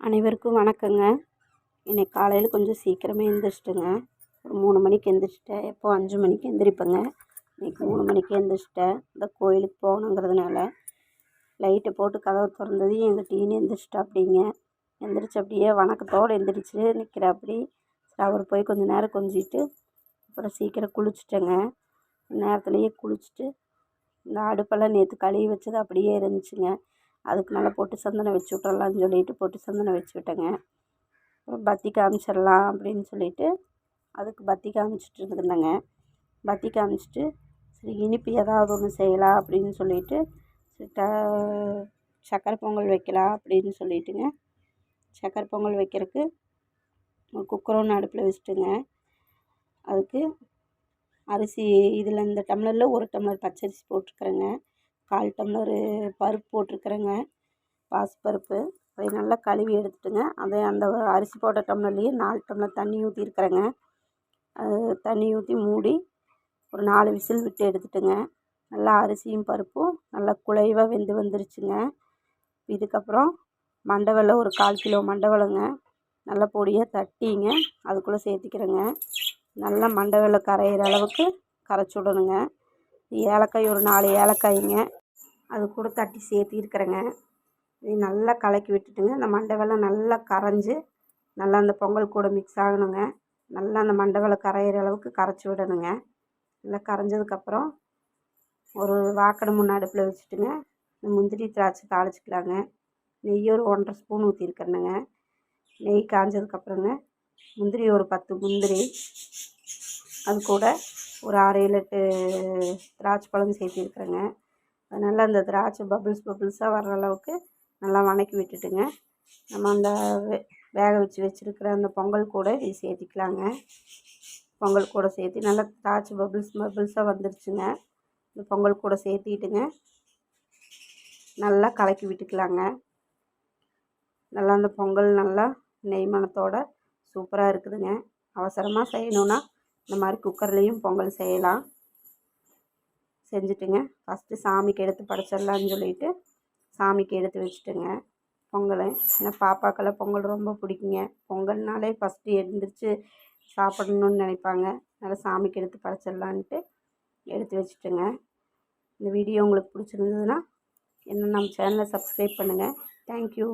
அனைவருக்கும் வணக்கங்க. இன்னைக்கு காலையில் கொஞ்சம் சீக்கிரமே எழுந்திரிச்சிட்டுங்க ஒரு மூணு மணிக்கு எழுந்திரிச்சிட்டேன் எப்போ அஞ்சு மணிக்கு எழுந்திரிப்பேங்க இன்னைக்கு மூணு மணிக்கு எழுந்திரிச்சிட்டேன் இந்த கோயிலுக்கு போகணுங்கிறதுனால லைட்டை போட்டு கதவை திறந்ததையும் எங்கள் டீனு எழுந்திரிச்சிட்டா அப்படிங்க எழுந்திரிச்சு அப்படியே வணக்கத்தோடு எழுந்திரிச்சு நிற்கிறாப்படி அப்படி அவர் போய் கொஞ்சம் நேரம் கொஞ்சிட்டு அப்புறம் சீக்கிரம் குளிச்சுட்டேங்க. நேரத்துலேயே குளிச்சுட்டு இந்த அடுப்பெல்லாம் நேற்று கழுவி வச்சது அப்படியே இருந்துச்சுங்க. அதுக்கு மேலே பொட்டு சந்தனம் வச்சு விட்றலான்னு சொல்லிட்டு பொட்டு சந்தனம் வச்சு விட்டேங்க. அப்புறம் பத்தி காமிச்சிடலாம் அப்படின்னு சொல்லிட்டு அதுக்கு பத்தி காமிச்சிட்டு இருந்தேங்க. பத்தி காமிச்சிட்டு சரி இனிப்பு ஏதாவது ஒன்று செய்யலாம் அப்படின்னு சொல்லிட்டு சக்கரை பொங்கல் வைக்கலாம் அப்படின்னு சொல்லிட்டுங்க. சக்கரை பொங்கல் வைக்கிறதுக்கு குக்கர் ஒன்று அடுப்பில் வச்சுட்டுங்க. அதுக்கு அரிசி இதில் இந்த டம்ளரில் ஒரு டம்ளர் பச்சரிசி போட்டிருக்குறேங்க கால் டம்ளரு பருப்பு போட்டிருக்குறேங்க. பாசிப்பருப்பு அதை நல்லா கழுவி எடுத்துட்டுங்க. அதை அந்த அரிசி போட்ட டம்ளர்லேயே நாலு டம்ளர் தண்ணி ஊற்றிருக்குறேங்க அது தண்ணி ஊற்றி மூடி ஒரு நாலு விசில் விட்டு எடுத்துட்டுங்க. நல்லா அரிசியும் பருப்பும் நல்லா குழைவாக வெந்து வந்துருச்சுங்க. இதுக்கப்புறம் மண்டை ஒரு கால் கிலோ மண்டை நல்லா பொடியாக தட்டிங்க. அதுக்குள்ளே சேர்த்திக்கிறேங்க. நல்லா மண்டை கரையிற அளவுக்கு கரைச்சி விடணுங்க. ஏலக்காய் ஒரு நாலு ஏலக்காய்ங்க. அது கூட தட்டி சேர்த்திருக்கிறேங்க இது நல்லா கலக்கி விட்டுட்டுங்க. அந்த மண்டவெல்லாம் நல்லா கரைஞ்சி நல்லா அந்த பொங்கல் கூட மிக்ஸ் ஆகணுங்க. நல்லா அந்த மண்டை கரையிற அளவுக்கு கரைச்சி விடணுங்க. நல்லா கரைஞ்சதுக்கப்புறம் ஒரு வாக்கடை முன்ன அடுப்பில் வச்சுட்டுங்க. இந்த முந்திரி திராட்சை தாளிச்சிக்கலாங்க. நெய் ஒரு ஒன்றரை ஸ்பூன் ஊற்றிருக்கிறேனுங்க நெய் காஞ்சதுக்கப்புறங்க முந்திரி ஒரு பத்து முந்திரி. அது கூட ஒரு ஆறு ஏழு எட்டு திராட்சை பழம் சேர்த்திருக்குறேங்க. அதனால் அந்த திராட்சை பபுள்ஸ் பபுள்ஸாக வர்ற அளவுக்கு நல்லா வதக்கி விட்டுட்டுங்க. நம்ம அந்த வே வேக வச்சு வச்சுருக்கிற அந்த பொங்கல் கூட இது சேர்த்திக்கலாங்க. பொங்கல் கூட சேர்த்து நல்லா திராட்சை பபுள்ஸ் பபிள்ஸாக வந்துருச்சுங்க. இந்த பொங்கல் கூட சேர்த்திட்டுங்க. நல்லா கலக்கி விட்டுக்கலாங்க. நல்லா அந்த பொங்கல் நல்லா நெய்மணத்தோடு சூப்பராக இருக்குதுங்க. அவசரமாக செய்யணுன்னா இந்த மாதிரி குக்கர்லேயும் பொங்கல் செய்யலாம். செஞ்சுட்டுங்க. ஃபஸ்ட்டு சாமிக்கு எடுத்து படைச்சிடலான்னு சொல்லிட்டு சாமிக்கு எடுத்து வச்சுட்டுங்க. பொங்கலை. ஏன்னா பாப்பாக்கெல்லாம் பொங்கல் ரொம்ப பிடிக்குங்க. பொங்கல்னாலே ஃபஸ்ட்டு எழுந்திரிச்சு சாப்பிடணுன்னு நினைப்பாங்க. அதனால் சாமிக்கு எடுத்து படைச்சிடலான்ட்டு எடுத்து வச்சுட்டுங்க. இந்த வீடியோ உங்களுக்கு பிடிச்சிருந்ததுன்னா என்ன நம்ம சேனலை சப்ஸ்கிரைப் பண்ணுங்கள் தேங்க்யூ